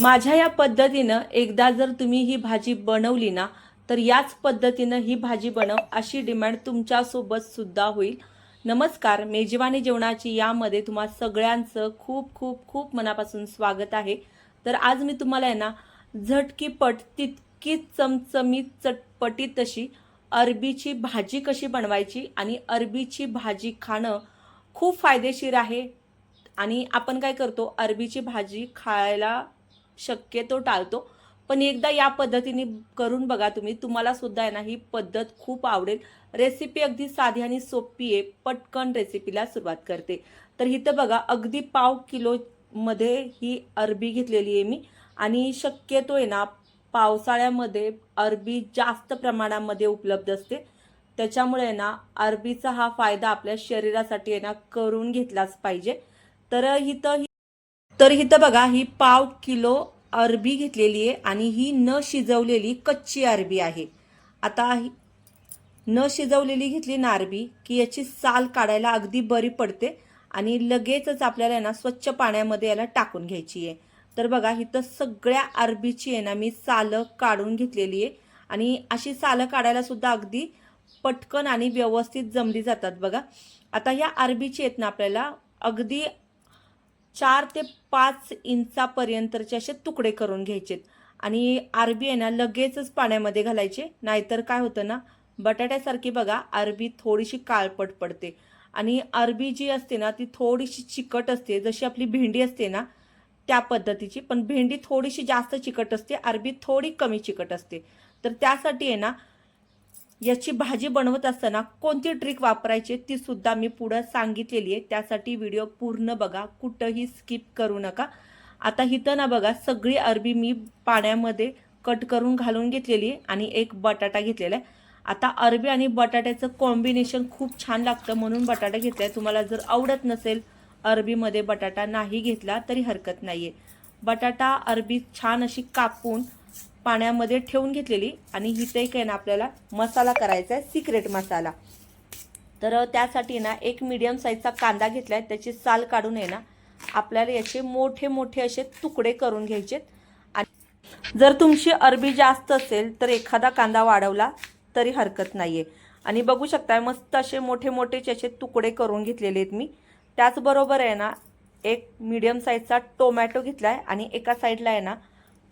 माझ्या या पद्धतीनं एकदा जर तुम्ही ही भाजी बनवली ना तर याच पद्धतीनं ही भाजी बनव अशी डिमांड तुमच्यासोबत सुद्धा होईल. नमस्कार मेजवानी जेवणाची यामध्ये तुम्हा सगळ्यांचं खूप खूप खूप मनापासून स्वागत आहे. तर आज मी तुम्हाला आहे ना झटकीपट तितकीच चमचमीत चटपटीत तशी अरबीची भाजी कशी बनवायची आणि अरबीची भाजी खाणं खूप फायदेशीर आहे. आणि आपण काय करतो अरबीची भाजी खायला शक्यतो टाळतो. पण एकदा या पद्धतीने करून बघा तुम्ही. तुम्हाला सुद्धा आहे ना ही पद्धत खूप आवडेल. रेसिपी अगदी साधी आणि सोपी आहे. पटकन रेसिपीला सुरुवात करते. तर इथं बघा अगदी पाव किलोमध्ये ही अरबी घेतलेली आहे मी. आणि शक्यतो आहे ना पावसाळ्यामध्ये अरबी जास्त प्रमाणामध्ये उपलब्ध असते. त्याच्यामुळे आहे ना अरबीचा हा फायदा आपल्या शरीरासाठी आहे ना करून घेतलाच पाहिजे. तर इथं तर इथं बघा ही पाव किलो अरबी घेतलेली आहे आणि ही न शिजवलेली कच्ची अरबी आहे. आता ही न शिजवलेली घेतली ना अरबी की याची साल काढायला अगदी बरी पडते आणि लगेचच आपल्याला ना स्वच्छ पाण्यामध्ये याला टाकून घ्यायची आहे. तर बघा इथं सगळ्या अरबीची आहे ना मी सालं काढून घेतलेली आहे आणि अशी सालं काढायला सुद्धा अगदी पटकन आणि व्यवस्थित जमली जातात बघा. आता ह्या अरबीची आहेत ना आपल्याला अगदी चार ते पाच इंचापर्यंतचे असे तुकडे करून घ्यायचेत. आणि अरबी आहे ना लगेचच पाण्यामध्ये घालायचे. नाहीतर काय होतं ना बटाट्यासारखी बघा अरबी थोडीशी काळपट पडते. आणि अरबी जी असते ना ती थोडीशी चिकट असते. जशी आपली भेंडी असते ना त्या पद्धतीची. पण भेंडी थोडीशी जास्त चिकट असते अरबी थोडी कमी चिकट असते. तर त्यासाठी आहे ना याची भाजी बनवत असताना कोणती ट्रिक वापरायची ती सुद्धा मी पुढं सांगितलेली आहे. त्यासाठी व्हिडिओ पूर्ण बघा. कुठंही स्किप करू नका. आता इथं ना बघा सगळी अरबी मी पाण्यामध्ये कट करून घालून घेतलेली आहे आणि एक बटाटा घेतलेला आहे. आता अरबी आणि बटाट्याचं कॉम्बिनेशन खूप छान लागतं म्हणून बटाटा घेतला आहे. तुम्हाला जर आवडत नसेल अरबीमध्ये बटाटा नाही घेतला तरी हरकत नाही आहे बटाटा अरबी छान अशी कापून पाण्यामध्ये ठेवून घेतलेली आणि इथे एक आहे ना आपल्याला मसाला करायचा आहे सिक्रेट मसाला. तर त्यासाठी ना एक मीडियम साईजचा कांदा घेतला आहे त्याची साल काढून आहे ना आपल्याला याचे मोठे मोठे असे तुकडे करून घ्यायचे आणि जर तुमची अरबी जास्त असेल तर एखादा कांदा वाढवला तरी हरकत नाही आहे आणि बघू शकताय मस्त असे मोठे मोठे असे तुकडे करून घेतलेले आहेत मी. त्याचबरोबर आहे ना एक मीडियम साईजचा टोमॅटो घेतला आहे आणि एका साईडला आहे ना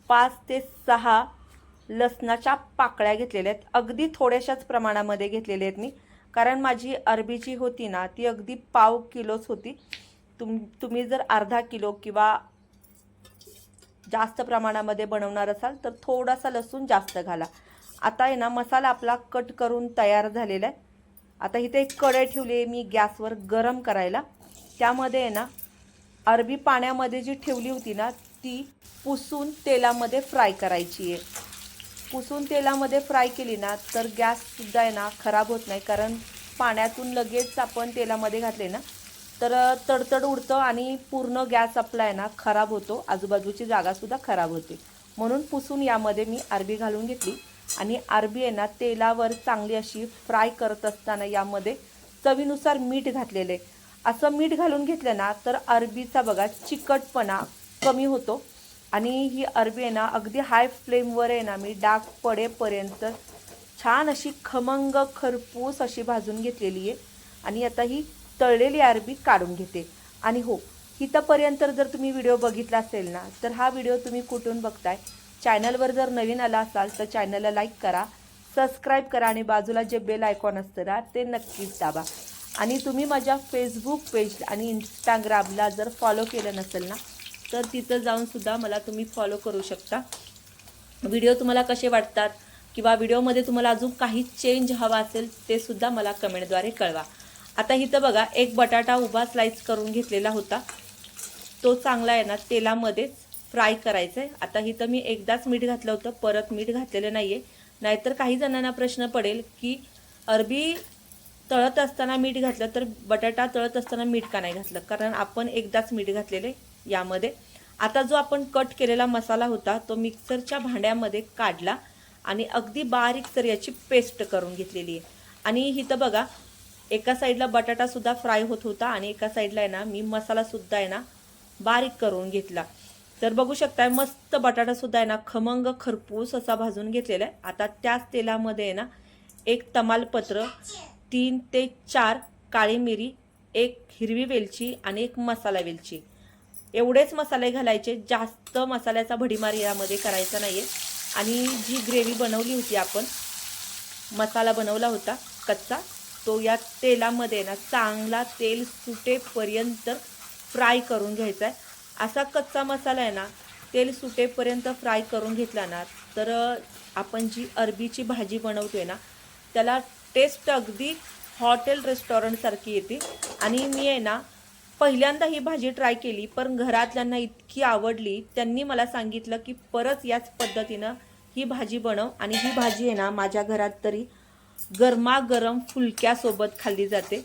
पाच ते सहा लसणाच्या पाकळ्या घेतलेल्या आहेत. अगदी थोड्याशाच प्रमाणामध्ये घेतलेल्या आहेत मी. कारण माझी अरबी जी होती ना ती अगदी पाव किलोच होती. तुम तुम्ही जर अर्धा किलो किंवा जास्त प्रमाणामध्ये बनवणार असाल तर थोडासा लसूण जास्त घाला. आता आहे ना मसाला आपला कट करून तयार झालेला आहे. आता इथे एक कढई ठेवली आहे मी गॅसवर गरम करायला. त्यामध्ये आहे ना अरबी पाण्यामध्ये जी ठेवली होती ना ती पुसून तेलामध्ये फ्राय करायची आहे. पुसून तेलामध्ये फ्राय केली ना तर गॅससुद्धा आहे ना खराब होत नाही. कारण पाण्यातून लगेच आपण तेलामध्ये घातले ना तर तडतड उडतं आणि पूर्ण गॅस आपला आहे ना खराब होतो. आजूबाजूची जागासुद्धा खराब होते. म्हणून पुसून यामध्ये मी अरबी घालून घेतली. आणि अरबी आहे ना तेलावर चांगली अशी फ्राय करत असताना यामध्ये चवीनुसार मीठ घातलेले असं मीठ घालून घेतलं ना तर अरबीचा बघा चिकटपणा कमी होतो. आणि ही अरबी आहे ना अगदी हाय फ्लेमवर आहे ना मी डाग पडेपर्यंत छान अशी खमंग खरपूस अशी भाजून घेतलेली आहे. आणि आता ही तळलेली अरबी काढून घेते. आणि हो इथंपर्यंत जर तुम्ही व्हिडिओ बघितला असेल ना तर हा व्हिडिओ तुम्ही कुठून बघताय? चॅनलवर जर नवीन आला असाल तर चॅनलला लाईक करा सबस्क्राईब करा आणि बाजूला जे बेल आयकॉन असतं ना ते नक्कीच दाबा. आणि तुम्ही माझ्या फेसबुक पेज आणि इंस्टाग्रामला जर फॉलो केलं नसेल ना तर तिथं जाऊनसुद्धा मला तुम्ही फॉलो करू शकता. व्हिडिओ तुम्हाला कसे वाटतात? किंवा व्हिडिओमध्ये तुम्हाला अजून काही चेंज हवा असेल ते सुद्धा मला कमेंटद्वारे कळवा. आता इथं बघा एक बटाटा उभा स्लाइस करून घेतलेला होता. तो चांगला आहे ना तेलामध्येच फ्राय करायचा आहे आता इथं मी एकदाच मीठ घातलं होतं परत मीठ घातलेलं नाही आहे नाहीतर काही जणांना प्रश्न पडेल की अरबी तळत असताना मीठ घातलं तर बटाटा तळत असताना मीठ का नाही घातलं? कारण आपण एकदाच मीठ घातलेले यामध्ये. आता जो आपण कट केलेला मसाला होता तो मिक्सरच्या भांड्यामध्ये काढला आणि अगदी बारीक तर याची पेस्ट करून घेतलेली आहे. आणि इथं बघा एका साईडला बटाटासुद्धा फ्राय होत होता आणि एका साईडला आहे ना मी मसालासुद्धा आहे ना बारीक करून घेतला. तर बघू शकताय मस्त बटाटासुद्धा आहे ना खमंग खरपूस असा भाजून घेतलेला आहे. आता त्याच तेलामध्ये आहे ना एक तमालपत्र तीन ते चार काळी मिरी एक हिरवी वेलची आणि एक मसाला वेलची. एवढेच मसाले घालायचे जास्त मसाल्याचा भडीमार यामध्ये करायचा नाही आहे आणि जी ग्रेव्ही बनवली होती आपण मसाला बनवला होता कच्चा तो या तेलामध्ये ना चांगला तेल सुटेपर्यंत फ्राय करून घ्यायचा आहे असा कच्चा मसाला आहे ना तेल सुटेपर्यंत फ्राय करून घेतला ना तर आपण जी अरबीची भाजी बनवतोय ना त्याला टेस्ट अगदी हॉटेल रेस्टॉरंटसारखी येते. आणि मी आहे ना पहिल्यांदा ही भाजी ट्राय केली पण घरातल्यांना इतकी आवडली त्यांनी मला सांगितलं की परत याच पद्धतीनं ही भाजी बनव. आणि ही भाजी आहे ना माझ्या घरात तरी गरमागरम फुलक्यासोबत खाल्ली जाते.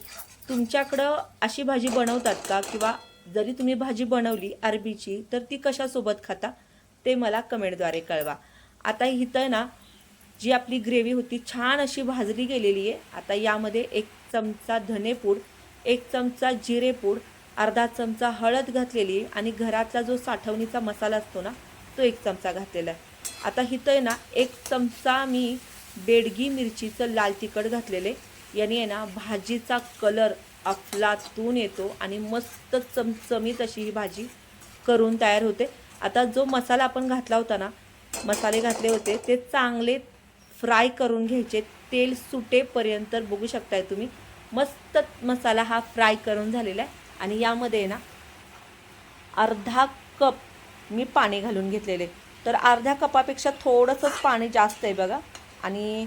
तुमच्याकडं अशी भाजी बनवतात का? किंवा जरी तुम्ही भाजी बनवली अरबीची तर ती कशासोबत खाता? ते मला कमेंटद्वारे कळवा. आता इथं ना जी आपली ग्रेव्ही होती छान अशी भाजली गेलेली आहे. आता यामध्ये एक चमचा धनेपूड एक चमचा जिरेपूड अर्धा चमचा हळद घातलेली आणि घरातला जो साठवणीचा मसाला असतो ना तो एक चमचा घातलेला आहे. आता इथं आहे ना एक चमचा मी बेडगी मिरचीचं लाल तिखट घातलेले याने आहे ना भाजीचा कलर अफलातून येतो आणि मस्त चमचमीत अशी ही भाजी करून तयार होते. आता जो मसाला आपण घातला होता ना मसाले घातले होते ते चांगले फ्राय करून घ्यायचे. तेल सुटेपर्यंत बघू शकताय तुम्ही. मस्त मसाला हा फ्राय करून झालेला आहे. आणि यामध्ये ना अर्धा कप मी पाणी घालून घेतलेले. तर अर्ध्या कपापेक्षा थोडंसंच पाणी जास्त आहे बघा. आणि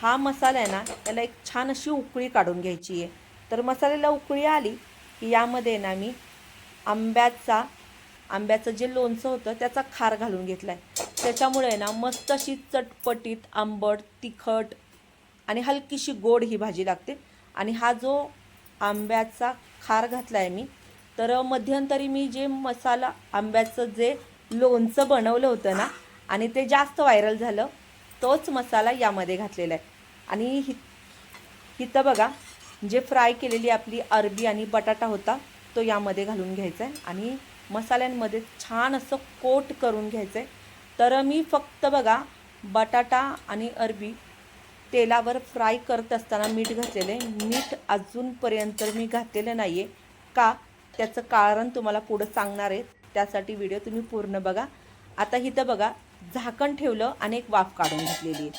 हा मसाला आहे ना त्याला एक छान अशी उकळी काढून घ्यायची आहे. तर मसाल्याला उकळी आली की यामध्ये ना मी आंब्याचा आंब्याचं जे लोणचं होतं त्याचा खार घालून घेतला आहे त्याच्यामुळे ना मस्त अशी चटपटीत आंबट तिखट आणि हलकीशी गोड ही भाजी लागते. आणि हा जो आंब्याचा खार घातला आहे मी. तर मध्यंतरी मी जे मसाला आंब्याचं जे लोणचं बनवलं होतं ना आणि ते जास्त व्हायरल झालं तोच मसाला यामध्ये घातलेला आहे. आणि हि इथं बघा जे फ्राय केलेली आपली अरबी आणि बटाटा होता तो यामध्ये घालून घ्यायचा आहे. आणि मसाल्यांमध्ये छान असं कोट करून घ्यायचं आहे. तर मी फक्त बघा बटाटा आणि अरबी तेलावर फ्राय करत असताना मीठ घातलेलं. आहे मीठ अजूनपर्यंत मी घातलेलं नाही आहे का? त्याचं कारण तुम्हाला पुढं सांगणार आहे. त्यासाठी व्हिडिओ तुम्ही पूर्ण बघा. आता इथं बघा झाकण ठेवलं आणि एक वाफ काढून घेतलेली आहे.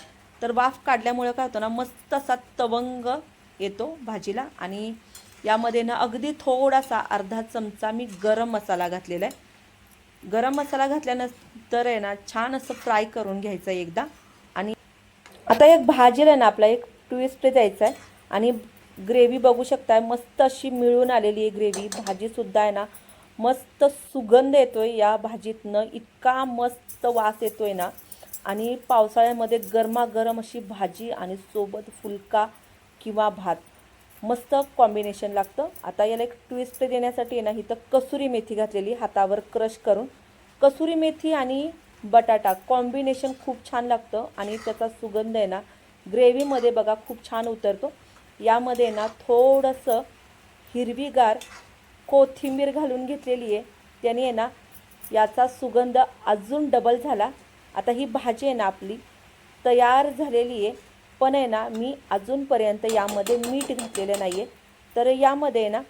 तर वाफ काढल्यामुळं काय होतं ना मस्त असा तवंग येतो भाजीला आणि यामध्ये ना अगदी थोडासा अर्धा चमचा मी गरम मसाला घातलेला आहे. गरम मसाला घातल्यानंतर आहे ना छान असं फ्राय करून घ्यायचं आहे एकदा. आता एक भाजीला आहे ना आपला एक ट्विस्ट द्यायचा आहे. आणि ग्रेव्ही बघू शकताय मस्त अशी मिळून आलेली आहे ग्रेव्ही भाजीसुद्धा आहे ना मस्त सुगंध येतोय या भाजीतनं. इतका मस्त वास येतोय ना. आणि पावसाळ्यामध्ये गरमागरम अशी भाजी आणि सोबत फुलका किंवा भात. मस्त कॉम्बिनेशन लागतं. आता याला एक ट्विस्ट देण्यासाठी आहे ना इथं कसुरी मेथी घातलेली हातावर क्रश करून. कसुरी मेथी आणि बटाटा. कॉम्बिनेशन खूप छान लागतं आणि त्याचा सुगंध आहे ना ग्रेव्हीमध्ये बघा खूप छान उतरतो. यामध्ये ना थोडंसं हिरवीगार कोथिंबीर घालून घेतलेली आहे. त्याने आहे ना याचा सुगंध अजून डबल झाला. आता ही भाजी आहे ना आपली तयार झालेली आहे. पण आहे ना मी अजूनपर्यंत यामध्ये मीठ घातलेलं नाही आहे तर यामध्ये आहे ना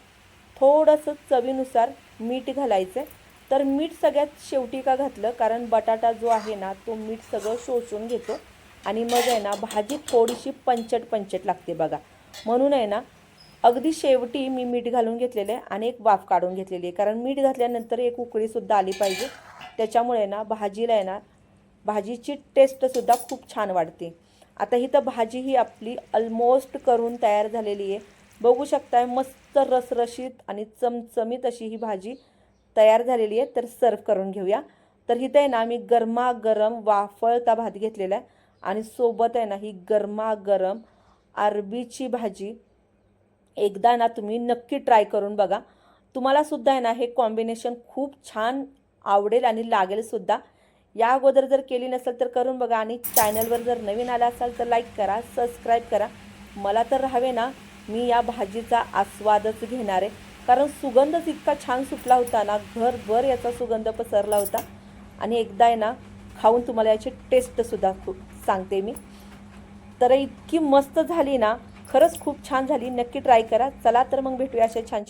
थोडंसं चवीनुसार मीठ घालायचं आहे तर मीठ सगळ्यात शेवटी का घातलं? कारण बटाटा जो आहे ना तो मीठ सगळं शोषून घेतो. आणि मग आहे ना भाजी थोडीशी पंचट पंचट लागते बघा. म्हणून आहे ना अगदी शेवटी मी मीठ घालून घेतलेलं आहे आणि एक वाफ काढून घेतलेली आहे. कारण मीठ घातल्यानंतर एक उकळीसुद्धा आली पाहिजे. त्याच्यामुळे ना भाजीला आहे ना भाजीची टेस्टसुद्धा खूप छान वाढते. आता ही तर भाजी ही आपली ऑलमोस्ट करून तयार झालेली आहे. बघू शकताय मस्त रसरशीत आणि चमचमीत अशी ही भाजी तयार झालेली आहे तर सर्व करून घेऊया. तर इथं आहे ना मी गरमागरम वाफळता भात घेतलेला आहे. आणि सोबत आहे ना ही गरमागरम अरबीची भाजी. एकदा ना तुम्ही नक्की ट्राय करून बघा. तुम्हाला सुद्धा आहे ना हे कॉम्बिनेशन खूप छान आवडेल आणि लागेल सुद्धा. या अगोदर जर केली नसेल तर करून बघा. आणि चॅनलवर जर नवीन आला असाल तर लाईक करा सबस्क्राईब करा. मला तर राहावे ना मी या भाजीचा आस्वादच घेणार आहे. कारण सुगंधच इतका छान सुटला होता ना घरभर याचा सुगंध पसरला होता. आणि एकदा आहे ना खाऊन तुम्हाला याची टेस्टसुद्धा खूप सांगते मी. तर इतकी मस्त झाली ना खरंच खूप छान झाली. नक्की ट्राय करा. चला तर मग भेटूया अशा छान